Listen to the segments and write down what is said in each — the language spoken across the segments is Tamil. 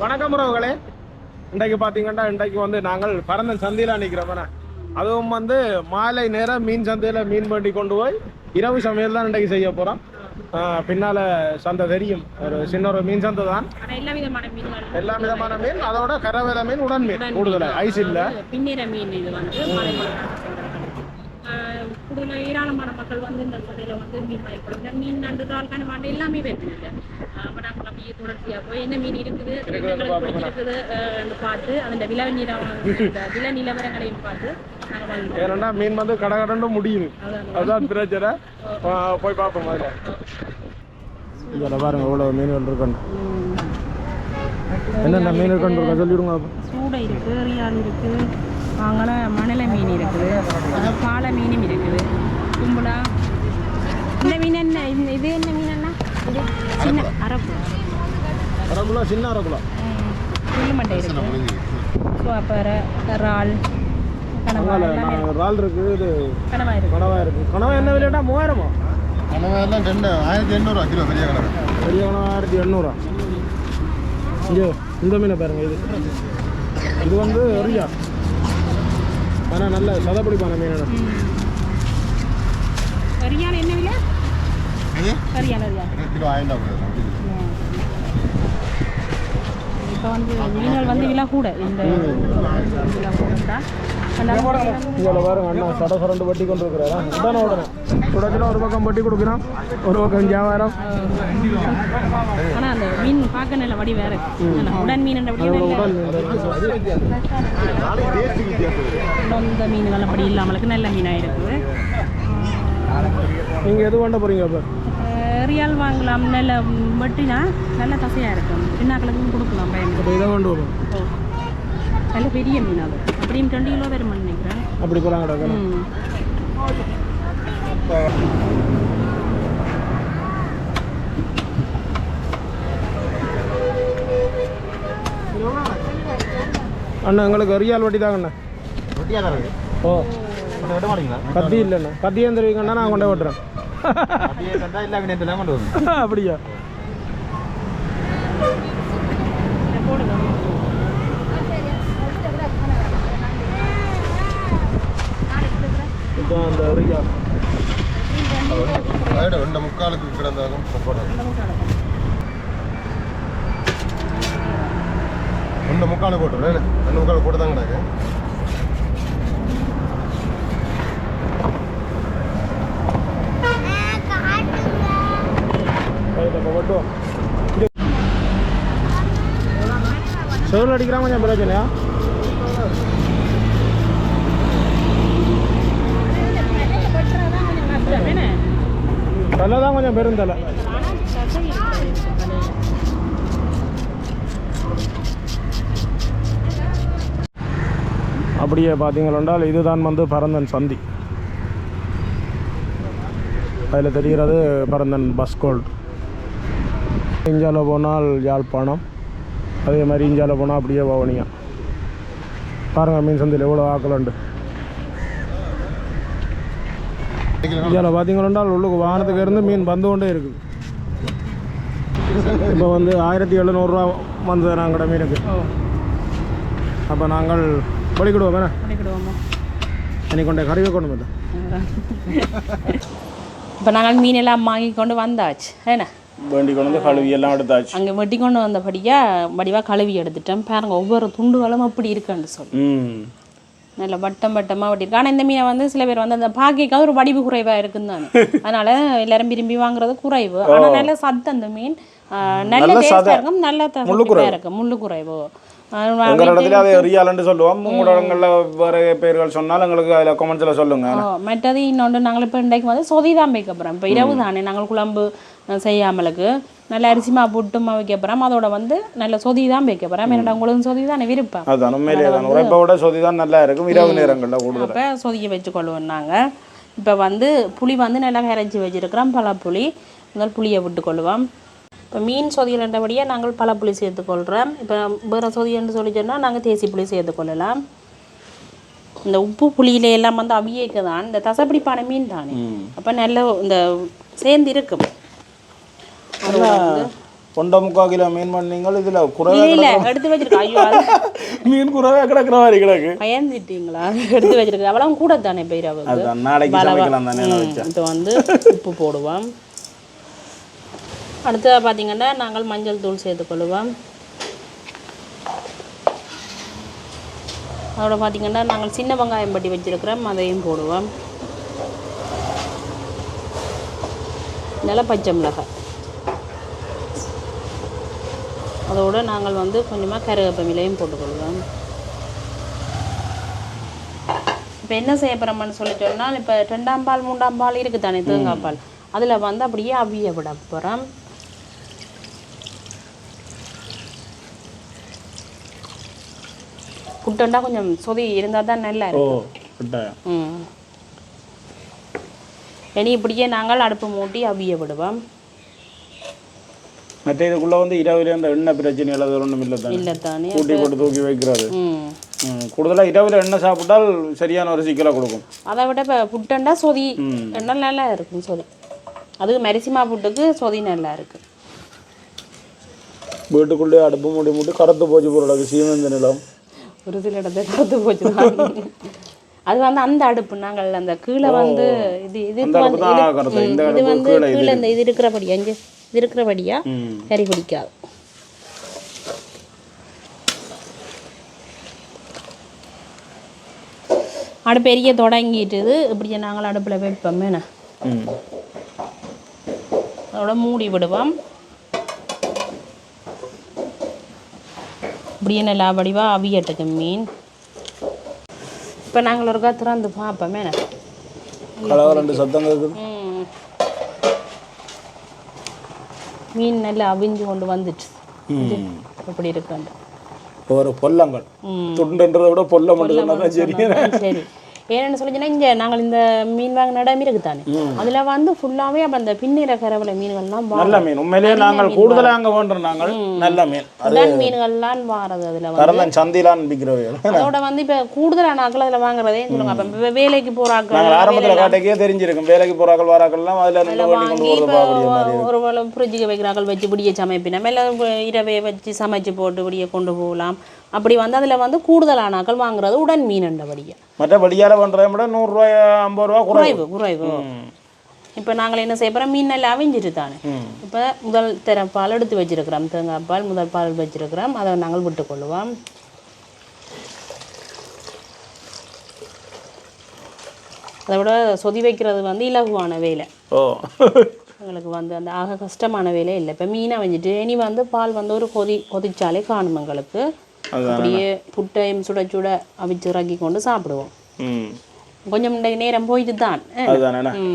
வணக்கம் உறவுகளே. இன்றைக்கு பார்த்தீங்கன்னா இன்றைக்கு வந்து நாங்கள் பரந்தன் சந்தையில் நிற்கிறோம் அதுவும் வந்து மாலை நேரம் மீன் சந்தையில் மீன் வண்டி கொண்டு போய் இரவு சமையல் தான் இன்றைக்கு செய்ய போகிறோம் பின்னால சந்தை தெரியும். ஒரு சின்ன ஒரு மீன் சந்தை தான். எல்லா விதமான மீன் அதோட கரவேல மீன் உடன் மீன் கூடுதலாக ஐஸ் இல்லை. பின்னிற மீன் இது வந்து மலைமலை கூடுதலாக ஏராளமான மக்கள் வந்து இந்த சந்தையில வந்து மீன் மீன் நண்டு கனவாண்டு எல்லாமே வருது அப்படியே போய் என்ன மீன் இருக்குது பார்த்து அந்த விலை நிலம் அந்த விலை நிலவரங்களையும் பார்த்து நாங்கள் வாங்கிடுவோம் ஏன்னா மீன் வந்து கடை கடண்டு முடியுது. அதுதான் பிரச்சனை. போய் பார்ப்போம் அதில். இதில் பாருங்க எவ்வளோ மீன்கள் இருக்குன்னு என்னென்ன மீன் இருக்குன்னு இருக்கா சொல்லிவிடுங்க. சூடை இருக்கு ரியால் இருக்கு அங்கே மணலை மீன் இருக்குது அப்புறம் பாலை மீனும் இருக்குது கும்பலா இந்த மீன் என்ன இந்த- இது என்ன மீன் என்ன இது சின்ன அரப்பு அரகுலா சின்ன அரகுலா புல்லுமட்டை இருக்கு. சுவாப்பரை இறால் இருக்குது இது கனவா இருக்கு. கனவா என்ன விலைடா? மூவாயிரமா? ரெண்டு ஆயிரத்தி எண்ணூறுவா கிலோ பெரிய கனவு. பெரிய கனவா ஆயிரத்தி எண்ணூறா? இங்கே இந்த மீனை பாருங்க இது. இது வந்து ரியா ஆனால் நல்ல சதப்பிடிப்பான மீன் என்ன விலை? கிலோ ஆயிரம் இப்போ வந்து மீன்கள் வந்து விலை கூட இந்த இதில் பாருங்க அண்ணா சட சரண்டு வட்டி கொண்டு இருக்கிறாரா உடனே உடனே. சுட சுட ஒரு பக்கம் வட்டி கொடுக்குறான் ஒரு பக்கம் வியாபாரம். ஆனா அந்த மீன் பார்க்க நல்ல வடி வேற. உடன் மீன் மீன் இந்த மீன்கள் அப்படி இல்லாமலுக்கு நல்ல மீனாக இருக்குது நீங்கள் எது பண்ண போகிறீங்க அப்போ? ரியால் வாங்கலாம் நல்ல வெட்டினா நல்ல தசையாக இருக்கும். பின்னாக்களுக்கும் கொடுக்கலாம் பயன். அப்போ இதை கொண்டு வரும். ஓ. நல்ல பெரிய மீன் அது. அப்படியும் ரெண்டு கிலோ வருமானு நினைக்கிறேன். அப்படி போகிறாங்கடா ம். அண்ணா எங்களுக்கு ரியால் வட்டி தாங்கண்ணா இருக்கு ஓ. கத்தி இல்லைண்ணா. கத்தி தெரிவிக்கண்ணா நான் கொண்டே விட்டுறேன். அப்படியா? அந்த ரெண்டு முக்காலுக்கு கிடந்தாலும் ரெண்டு முக்கால் போட்டுறேன் ரெண்டு முக்கால் போட்டு தான் கிடக்கு இப்போ வெட்டுவோம் செவில் கொஞ்சம் பிரச்சனையா தலை தான் கொஞ்சம் பெருந்தலை அப்படியே பார்த்தீங்களென்றால் இதுதான் வந்து பரந்தன் சந்தி. அதில் தெரிகிறது பரந்தன் பஸ் கோல்ட். இந்தியாவில் போனால் யாழ்ப்பாணம் அதே மாதிரி இந்தியாவில் போனால் அப்படியே வவுனியா. பாருங்கள் மீன் சந்தையில் எவ்வளோ ஆக்கள் உண்டு. இந்தியாவில் பார்த்தீங்கன்னா உள்ளுக்கு வாகனத்துக்கு இருந்து மீன் வந்து கொண்டே இருக்குது. இப்போ வந்து ஆயிரத்தி எழுநூறுரூவா வந்தது நாங்களோட மீனுக்கு. அப்போ நாங்கள் பலிக்கிடுவோம் பண்ணிக்கிடுவோமா இன்னைக்கு கொண்டே கறிவை கொண்டு வந்து இப்போ நாங்கள் மீன் எல்லாம் வாங்கி கொண்டு வந்தாச்சு. என்ன? வேண்டி கொண்டு வந்து கழுவி எல்லாம் எடுத்தாச்சு. அங்கே வெட்டி கொண்டு வந்தபடியாக வடிவாக கழுவி எடுத்துட்டேன். பாருங்க ஒவ்வொரு துண்டுகளும் அப்படி இருக்குன்னு சொல்லி. நல்ல வட்டம் வட்டமாக வெட்டியிருக்கு. ஆனால் இந்த மீனை வந்து சில பேர் வந்து அந்த பாக்கிக்காவது ஒரு வடிவு குறைவாக இருக்குன்னு தானே அதனால எல்லாரும் விரும்பி வாங்குறது குறைவு. ஆனால் நல்ல சத்து அந்த மீன் நல்ல டேஸ்டாக இருக்கும் நல்ல தசையாக இருக்கும் முள்ளு குறைவு. எங்கள் இடத்துல அதை ரியாலன்னு சொல்லுவோம். உங்களோட இடங்களில் வேறு பேர்கள் சொன்னால் எங்களுக்கு அதில் கொமெண்ட்ஸில் சொல்லுங்க. ஓ, மற்றது இன்னொன்று நாங்கள் இப்போ இன்றைக்கு வந்து சொதி தான் வைக்க போகிறோம் இப்போ இரவு தானே நாங்கள் குழம்பு செய்யாமலுக்கு. நல்ல அரிசி மா புட்டுமா வைக்க போகிறோம் அதோட வந்து நல்ல சொதி தான் வைக்க போகிறோம் என்னடா உங்களுக்கு சொதி தானே விருப்பம். அதுதான் உண்மையிலே தான் உரைப்பை விட சொதி தான் நல்லா இருக்கும். இரவு நேரங்களில் கூடுதல். அப்போ சொதியை வச்சுக்கொள்வோம் நாங்கள் இப்போ வந்து புளி வந்து நல்லா கரைச்சி வச்சுருக்கிறோம். பழப்புளி. முதல் புளியை விட்டுக்கொள்வோம். இப்போ மீன் சொதியலன்றபடியாக நாங்கள் பழப்புளி சேர்த்துக்கொள்கிறோம் இப்போ வேறு சொதியன்னு சொல்லி சொன்னால் நாங்கள் தேசி புளி சேர்த்துக்கொள்ளலாம் இந்த உப்பு புளியில எல்லாம் வந்து அவியேக்க தான் இந்த தசப்பிடிப்பான மீன் தானே. அப்போ நல்ல இந்த சேர்ந்து இருக்கும். முக்கால் கிலோ மீன் பண்ணீங்கள்? இதுல குறைவா இல்ல எடுத்து வச்சிருக்கா ஐயோ அது மீன் குறைவா கிடக்குற மாதிரி கிடக்கு. பயந்துட்டீங்களா? எடுத்து வச்சிருக்கா அவ்வளவு கூட தானே பயிராவுக்கு அதுதான் நாளைக்கு சமைக்கலாம் தானே நான் வச்சேன். இப்போ வந்து உப்பு போடுவோம். அடுத்தது பார்த்தீங்கன்னா நாங்கள் மஞ்சள் தூள் சேர்த்துக்கொள்வோம் அதோட பார்த்தீங்கன்னா நாங்கள் சின்ன வெங்காயம் பட்டி வச்சிருக்கிறோம். அதையும் போடுவோம். நல்ல பச்சை மிளகாய். அதோட நாங்கள் வந்து கொஞ்சமாக கருவேப்பமிலையும் போட்டுக்கொள்வோம். இப்போ என்ன செய்ய போகிறோம்னு சொல்லி சொன்னால் இப்போ ரெண்டாம் பால் மூன்றாம் பால் இருக்குது தானே தேங்காய் பால்? அதில் வந்து அப்படியே அவிய விட போகிறோம் புட்டண்டா கொஞ்சம் சொதி இருந்தால் தான் நல்லா இருக்கும். இனி இப்படியே நாங்கள் அடுப்பு மூட்டி அவிய விடுவோம். மற்ற இதுக்குள்ள வந்து இரவுல இந்த எண்ணெய் பிரச்சனை எல்லாம் ஒன்றும் இல்லை தானே இல்லை தானே. கூட்டி போட்டு தூக்கி வைக்கிறது ம். ம், கூடுதலா இரவுல எண்ணெய் சாப்பிட்டால் சரியான ஒரு சிக்கலை கொடுக்கும். அதை விட இப்போ புட்டண்டா சொதி. எண்ணெய் நல்லா இருக்கும் சொதி. அதுக்கு மரிசிமா புட்டுக்கு சொதி நல்லா இருக்கு. வீட்டுக்குள்ளே அடுப்பு மூடி மூடி கருத்து போச்சு பொருளுக்கு சீமந்த நிலம். ஒரு சில இடத்துல கருத்து போச்சு. அது வந்து அந்த அடுப்பு நாங்கள் அந்த கீழே வந்து இது இது அந்த வந்து இது- வந்து கீழே இந்த இது இருக்கிறபடியா இங்கே இது இருக்கிறபடியா ம். கறி பிடிக்காது அடுப்பு எரிய தொடங்கிட்டுது. இப்படியே நாங்கள் அடுப்பில் வைப்போம். என்ன? ம். அதோட மூடி விடுவோம். இப்படியே நல்லா வடிவாக அவியட்டுக்கு மீன். இப்போ நாங்கள் ஒருக்கா திறந்து பார்ப்போமே. ரெண்டு சத்தம் இருக்குது ம். மீன் நல்லா அவிஞ்சு கொண்டு வந்துச்சு. ம். எப்படி இருக்குன்னு ஒரு பொல்லங்கள். துண்டுன்றதை விட பொல்ல மட்டும் சொன்னா தான் சரி. சரி. ஏன்னு சொல்லிச்சுன்னா இங்கே நாங்கள் இந்த மீன் வாங்கின இடம் இருக்கு தானே அதில் வந்து ஃபுல்லாகவே அப்போ அந்த பின்னிற கரவலை மீன்கள்லாம் நல்ல மீன். உண்மையிலேயே நாங்கள் கூடுதலாக அங்கே வேண்டுறோம் நாங்கள். நல்ல மீன். மீன்கள்லாம் வாரது அதில் வந்து. சந்திலான் அதோட வந்து இப்போ கூடுதலான ஆட்கள் அதில் வாங்குறதே சொல்லுங்க அப்போ வேலைக்கு போகிறாக்கள் நாங்கள் ஆரம்பத்தில் காட்டைக்கே தெரிஞ்சிருக்கும். வேலைக்கு போறாக்கள் வாராக்கள்லாம் அதில் கொண்டு வாங்கி ஒரு ஃப்ரிட்ஜுக்கு வைக்கிறார்கள் வச்சு பிடிய சமைப்பினோம். இல்லை இரவே வச்சு சமைச்சு போட்டு பிடிய கொண்டு போகலாம். அப்படி வந்து அதில் வந்து கூடுதலான ஆட்கள் வாங்குறது உடன் மீனண்டபடியா மற்ற வழியால் பண்ணுறத விட நூறுரூவா ஐம்பது ரூபா குறைவு. குறைவு இப்போ நாங்கள் என்ன செய்ய போகிறோம் மீன் எல்லாம் அவிஞ்சிட்டு தானே. இப்போ முதல் தர பால் எடுத்து வச்சிருக்கிறோம். தேங்காய் பால் முதல் பால் வச்சிருக்கிறோம். அதை நாங்கள் விட்டுக்கொள்ளுவோம் அதை விட சொதி வைக்கிறது வந்து இலகுவான வேலை. ஓ. எங்களுக்கு வந்து அந்த ஆக கஷ்டமான வேலை இல்லை. இப்போ மீனை வஞ்சிட்டு இனி வந்து பால் வந்து ஒரு கொதி கொதிச்சாலே காணும் எங்களுக்கு. அப்படியே புட்டையும் சுட சுட அவிச்சு இறக்கி கொண்டு சாப்பிடுவோம். கொஞ்சம் இன்றைக்கு நேரம் போயிட்டு தான்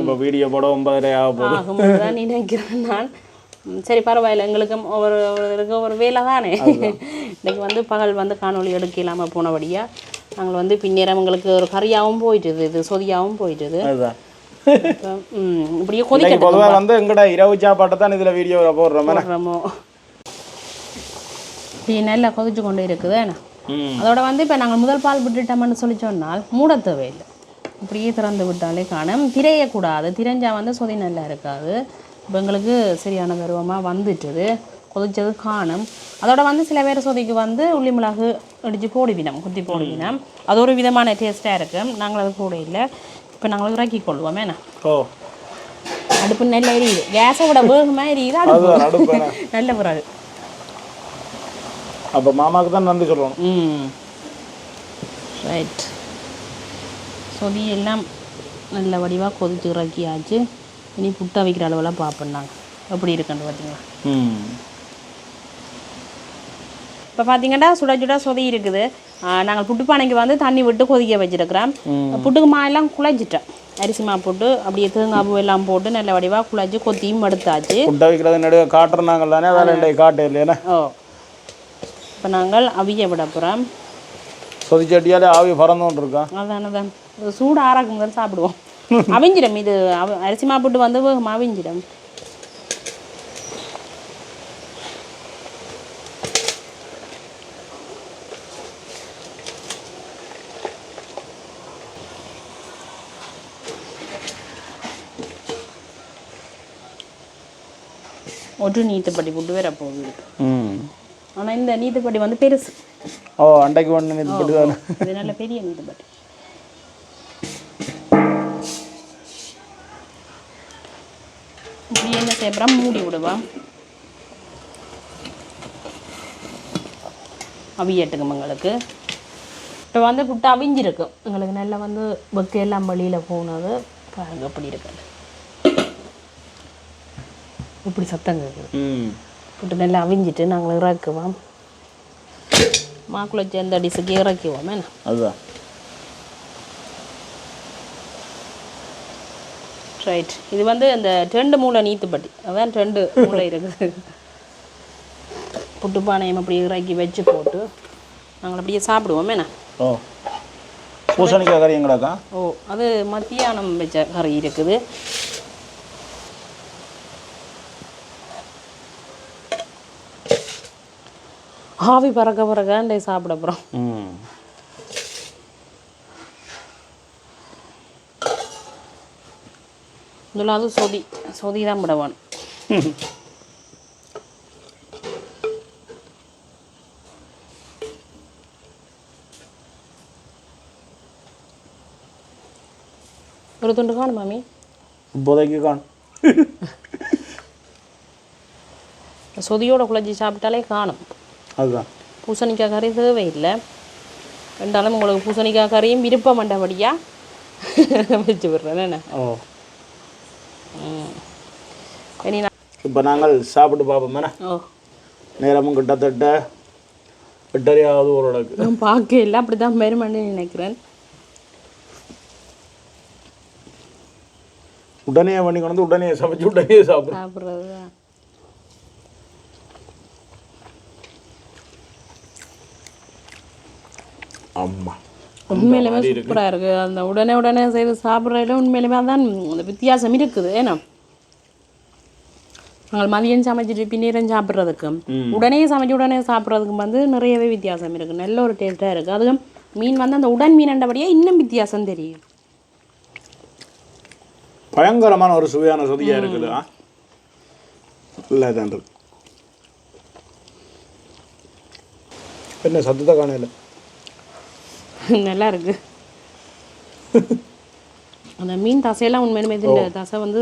இப்போ வீடியோ போட ஒன்பதரை ஆகும் தான் நினைக்கிறேன் நான். சரி பரவாயில்ல. எங்களுக்கும் ஒருவருக்கு ஒரு வேலை தானே இன்னைக்கு வந்து பகல் வந்து காணொளி எடுக்க இல்லாமல் போனபடியாக நாங்கள் வந்து பின்னேரம் எங்களுக்கு ஒரு கறியாகவும் போயிட்டுது இது சொதியாகவும் போயிட்டுது. இப்படியே கொதிக்கட்டும் பொதுவாக வந்து எங்கட இரவு சாப்பாட்டை தான் இதில் வீடியோவில் போடுறோம்? நல்லா கொதிச்சு கொண்டு இருக்குது ம். அதோட வந்து இப்போ நாங்கள் முதல் பால் விட்டுட்டோம்னு சொல்லி சொன்னால் மூட தேவையில்லை. இப்படியே திறந்து விட்டாலே காணும். திரையக்கூடாது. திரைஞ்சா வந்து சொதி நல்லா இருக்காது. இப்போ எங்களுக்கு சரியான பருவமாக வந்துட்டுது. கொதிச்சது காணும். அதோட வந்து சில பேர் சொதிக்கு வந்து உள்ளி மிளகு அடித்து போடுவினம் குத்தி போடுவினம் அது ஒரு விதமான டேஸ்ட்டாக இருக்கும் நாங்கள் அது கூட இல்லை. இப்போ நாங்கள் இறக்கி கொள்வோம் என்ன ஓ. அடுப்பு நல்லா எரியுது. கேஸை விட வேகமாக எரியுது அடுப்பு. நல்ல பிறகு அப்போ மாமாவுக்கு தான் நன்றி சொல்லணும். ம். ரைட் சொதி எல்லாம் நல்ல வடிவாக கொதிச்சு இறக்கியாச்சு இனி புட்டை வைக்கிற அளவெல்லாம் பார்ப்போம் நாங்கள் எப்படி இருக்குன்னு பார்த்தீங்களா ம். இப்போ பார்த்தீங்கன்னா சுட சுட சொதி இருக்குது. நாங்கள் புட்டு பானைக்கு வந்து தண்ணி விட்டு கொதிக்க வச்சிருக்கிறோம். புட்டுக்கு மா எல்லாம் குழஞ்சிட்டோம். அரிசி மா போட்டு அப்படியே தேங்காய் பூ எல்லாம் போட்டு நல்ல வடிவாக குழஞ்சி கொத்தியும் எடுத்தாச்சு. புட்டை வைக்கிறது நடுவே காட்டுறாங்க தானே அதில் இன்றைக்கு காட்டு இல்லையா ஓ. இப்போ நாங்கள் அவிய விட போகிறோம் சொதிச்சட்டியாலே ஆவி பறந்துன்னு இருக்கான் அதான் இது சூடு ஆறாக்கும் முதல் சாப்பிடுவோம். அவிஞ்சிடும் இது. அரிசி மாப்பிட்டு வந்து அவிஞ்சிடும் ஒரு நீத்துப்பட்டி புட்டு வேற போகுது. ம் ஆனால் இந்த நீத்துப்பட்டி வந்து பெருசு. ஓ அண்டைக்கு ஒன்று இது போட்டு தானே. இது நல்ல பெரிய இப்படி என்ன செய்யப்படுறோம் மூடி விடுவோம் அவியட்டுங்க எங்களுக்கு இப்போ வந்து புட்டு அவிஞ்சிருக்கு. எங்களுக்கு நல்லா வந்து வெக்க எல்லாம் வெளியில் போனது. பாருங்க அப்படி இருக்கு. இப்படி சத்தம் கேட்குது ம். புட்டு நல்லா அவிஞ்சிட்டு நாங்கள் இறக்குவோம் மாக்குள்ள சேர்ந்த டிஸுக்கு இறக்குவோம் என்ன அதுதான் ரைட் இது வந்து இந்த ரெண்டு மூளை நீத்துப்பட்டி அதான் ரெண்டு மூளை இருக்குது புட்டு பானையம் அப்படி இறக்கி வச்சு போட்டு நாங்கள் அப்படியே சாப்பிடுவோம் என்ன ஓ பூசணிக்காய் கறி எங்கடாக்கா ஓ அது மத்தியானம் வச்ச கறி இருக்குது ஆவி பறக்க பறக்காண்டே சாப்பிட போகிறோம் இதில் அது சொதி. சொதி தான் விடவான். ஒரு துண்டு காணும் மாமி. இப்போதைக்கு காணும் சொதியோட குழஞ்சி சாப்பிட்டாலே காணும். அதுதான். பூசணிக்காய் கறி தேவையில்லை. ரெண்டாலும் உங்களுக்கு பூசணிக்காய் கறியும் விருப்பம் மண்டபடியாக வச்சு விடுறேன் என்ன? ஓ. இனி நான் இப்போ நாங்கள் சாப்பிட்டு பார்ப்போம் ஓ. நேரமும் கிட்டத்தட்ட எட்டரையாவது ஓரளவுக்கு. நான் பார்க்க இல்லை அப்படி தான் பெருமன்னு நினைக்கிறேன். உடனே பண்ணி கொண்டு வந்து உடனே சமைச்சு உடனே சாப்பிடும் சாப்பிட்றது தான். ஆமா. உண்மையிலுமே சூப்பராக இருக்குது அந்த உடனே உடனே செய்து சாப்பிட்றதுல உண்மையிலுமே அதான் அந்த வித்தியாசம் இருக்குது. ஏன்னா நாங்கள் மதியம் சமைச்சிட்டு பின்னீரம் சாப்பிட்றதுக்கும் உடனே சமைச்சு உடனே சாப்பிட்றதுக்கும் வந்து நிறையவே வித்தியாசம் இருக்குது நல்ல ஒரு டேஸ்ட்டாக இருக்குது அதுவும் மீன் வந்து அந்த உடன் மீனண்டபடியே இன்னும் வித்தியாசம் தெரியும். பயங்கரமான ஒரு சுவையான சொதியா இருக்குது. இல்லை தான் என்ன சத்தத்தை காணையில் நல்லா இருக்கு அந்த மீன் தசையெல்லாம் உண்மையிலுமே இந்த தசை வந்து.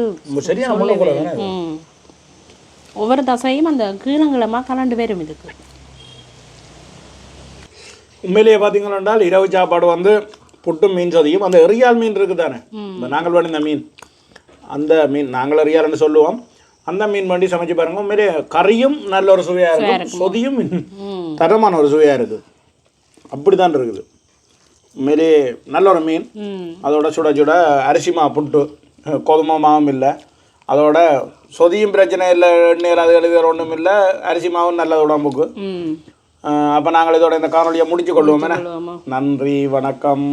ஒவ்வொரு தசையும் அந்த கீழங்கிழமா கலண்டு வரும் இதுக்கு. உண்மையிலேயே பார்த்தீங்கன்னா இரவு சாப்பாடு வந்து புட்டும் மீன் சதியும் அந்த எரியால் மீன் இருக்குது தானே இந்த நாங்கள் வேண்டிய மீன். அந்த மீன் நாங்கள் எரியால்னு சொல்லுவோம். அந்த மீன் வண்டி சமைச்சு பாருங்க. உண்மையிலே கறியும் நல்ல ஒரு சுவையாக இருக்கும். சொதியும் தரமான ஒரு சுவையாக இருக்குது. அப்படி தான் இருக்குது. உண்மையிலே நல்ல ஒரு மீன் அதோட சுட சுட அரிசி மா புட்டு கோதுமை மாவும் இல்லை. அதோட சொதியும் பிரச்சனை இல்லை எண்ணெய் அது எழுதுகிற ஒன்றும் இல்லை அரிசி மாவும் நல்லது உடம்புக்கு. அப்போ நாங்கள் இதோட இந்த காணொலியை முடிச்சு கொள்வோம். நன்றி வணக்கம்.